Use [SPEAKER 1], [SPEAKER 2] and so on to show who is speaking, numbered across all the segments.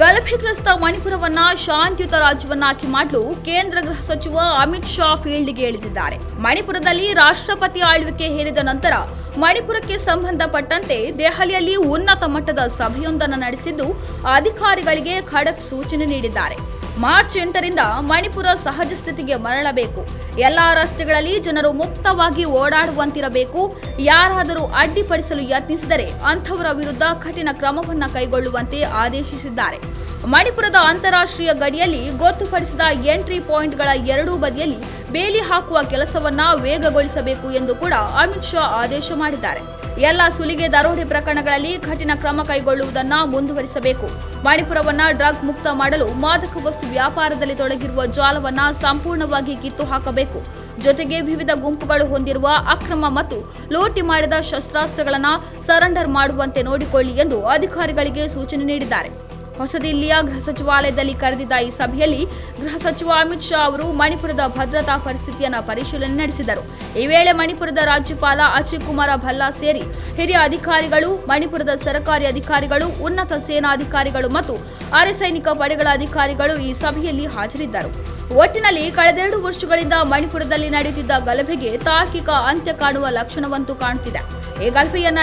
[SPEAKER 1] ಗಲಭೆಗ್ರಸ್ತ ಮಣಿಪುರವನ್ನ ಶಾಂತಿಯುತ ರಾಜ್ಯವನ್ನಾಗಿ ಮಾಡಲು ಕೇಂದ್ರ ಗೃಹ ಸಚಿವ ಅಮಿತ್ ಶಾ ಫೀಲ್ಡ್ಗೆ ಇಳಿದಿದ್ದಾರೆ. ಮಣಿಪುರದಲ್ಲಿ ರಾಷ್ಟ್ರಪತಿ ಆಳ್ವಿಕೆ ಹೇರಿದ ನಂತರ ಮಣಿಪುರಕ್ಕೆ ಸಂಬಂಧಪಟ್ಟಂತೆ ದೆಹಲಿಯಲ್ಲಿ ಉನ್ನತ ಮಟ್ಟದ ಸಭೆಯೊಂದನ್ನು ನಡೆಸಿದ್ದು ಅಧಿಕಾರಿಗಳಿಗೆ ಖಡಕ್ ಸೂಚನೆ ನೀಡಿದ್ದಾರೆ. ಮಾರ್ಚ್ ಎಂಟರಿಂದ ಮಣಿಪುರ ಸಹಜ ಸ್ಥಿತಿಗೆ ಮರಳಬೇಕು. ಎಲ್ಲ ರಸ್ತೆಗಳಲ್ಲಿ ಜನರು ಮುಕ್ತವಾಗಿ ಓಡಾಡುವಂತಿರಬೇಕು. ಯಾರಾದರೂ ಅಡ್ಡಿಪಡಿಸಲು ಯತ್ನಿಸಿದರೆ ಅಂಥವರ ವಿರುದ್ಧ ಕಠಿಣ ಕ್ರಮವನ್ನು ಕೈಗೊಳ್ಳುವಂತೆ ಆದೇಶಿಸಿದ್ದಾರೆ. ಮಣಿಪುರದ ಅಂತಾರಾಷ್ಟ್ರೀಯ ಗಡಿಯಲ್ಲಿ ಗೊತ್ತುಪಡಿಸಿದ ಎಂಟ್ರಿ ಪಾಯಿಂಟ್ಗಳ ಎರಡೂ ಬದಿಯಲ್ಲಿ ಬೇಲಿ ಹಾಕುವ ಕೆಲಸವನ್ನ ವೇಗಗೊಳಿಸಬೇಕು ಎಂದು ಕೂಡ ಅಮಿತ್ ಶಾ ಆದೇಶ ಮಾಡಿದ್ದಾರೆ. ಎಲ್ಲ ಸುಲಿಗೆ ದರೋಡೆ ಪ್ರಕರಣಗಳಲ್ಲಿ ಕಠಿಣ ಕ್ರಮ ಕೈಗೊಳ್ಳುವುದನ್ನು ಮುಂದುವರಿಸಬೇಕು. ಮಣಿಪುರವನ್ನ ಡ್ರಗ್ ಮುಕ್ತ ಮಾಡಲು ಮಾದಕ ವಸ್ತು ವ್ಯಾಪಾರದಲ್ಲಿ ತೊಡಗಿರುವ ಜಾಲವನ್ನ ಸಂಪೂರ್ಣವಾಗಿ ಕಿತ್ತು ಹಾಕಬೇಕು. ಜೊತೆಗೆ ವಿವಿಧ ಗುಂಪುಗಳು ಹೊಂದಿರುವ ಅಕ್ರಮ ಮತ್ತು ಲೂಟಿ ಮಾಡಿದ ಶಸ್ತ್ರಾಸ್ತ್ರಗಳನ್ನು ಸರೆಂಡರ್ ಮಾಡುವಂತೆ ನೋಡಿಕೊಳ್ಳಿ ಎಂದು ಅಧಿಕಾರಿಗಳಿಗೆ ಸೂಚನೆ ನೀಡಿದ್ದಾರೆ. ಹೊಸದಿಲ್ಲಿಯ ಗೃಹ ಸಚಿವಾಲಯದಲ್ಲಿ ಕರೆದಿದ್ದ ಈ ಸಭೆಯಲ್ಲಿ ಗೃಹ ಸಚಿವ ಅಮಿತ್ ಶಾ ಅವರು ಮಣಿಪುರದ ಭದ್ರತಾ ಪರಿಸ್ಥಿತಿಯನ್ನು ಪರಿಶೀಲನೆ ನಡೆಸಿದರು. ಈ ವೇಳೆ ಮಣಿಪುರದ ರಾಜ್ಯಪಾಲ ಅಜಯ್ ಕುಮಾರ ಭಲ್ಲಾ ಸೇರಿ ಹಿರಿಯ ಅಧಿಕಾರಿಗಳು, ಮಣಿಪುರದ ಸರ್ಕಾರಿ ಅಧಿಕಾರಿಗಳು, ಉನ್ನತ ಸೇನಾಧಿಕಾರಿಗಳು ಮತ್ತು ಅರೆಸೈನಿಕ ಪಡೆಗಳ ಅಧಿಕಾರಿಗಳು ಈ ಸಭೆಯಲ್ಲಿ ಹಾಜರಿದ್ದರು. ಒಟ್ಟಿನಲ್ಲಿ ಕಳೆದೆರಡು ವರ್ಷಗಳಿಂದ ಮಣಿಪುರದಲ್ಲಿ ನಡೆಯುತ್ತಿದ್ದ ಗಲಭೆಗೆ ತಾರ್ಕಿಕ ಅಂತ್ಯ ಕಾಣುವ ಲಕ್ಷಣವಂತೂ ಕಾಣುತ್ತಿದೆ. ಈ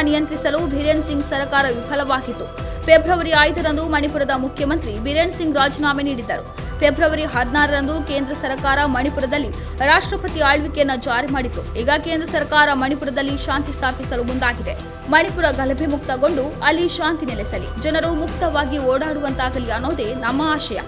[SPEAKER 1] ನಿಯಂತ್ರಿಸಲು ಬಿರೇನ್ ಸಿಂಗ್ ಸರ್ಕಾರ ವಿಫಲವಾಗಿತ್ತು. ಫೆಬ್ರವರಿ ಐದರಂದು ಮಣಿಪುರದ ಮುಖ್ಯಮಂತ್ರಿ ಬಿರೇನ್ ಸಿಂಗ್ ರಾಜೀನಾಮೆ ನೀಡಿದ್ದರು. ಫೆಬ್ರವರಿ ಹದಿನಾರರಂದು ಕೇಂದ್ರ ಸರ್ಕಾರ ಮಣಿಪುರದಲ್ಲಿ ರಾಷ್ಟ್ರಪತಿ ಆಳ್ವಿಕೆಯನ್ನು ಜಾರಿ ಮಾಡಿತು ಈಗ ಕೇಂದ್ರ ಸರ್ಕಾರ ಮಣಿಪುರದಲ್ಲಿ ಶಾಂತಿ ಸ್ಥಾಪಿಸಲು ಮುಂದಾಗಿದೆ. ಮಣಿಪುರ ಗಲಭೆ ಮುಕ್ತಗೊಂಡು ಅಲ್ಲಿ ಶಾಂತಿ ನೆಲೆಸಲಿ. ಜನರು ಮುಕ್ತವಾಗಿ ಓಡಾಡುವಂತಾಗಲಿ ಅನ್ನೋದೇ ನಮ್ಮ ಆಶಯ.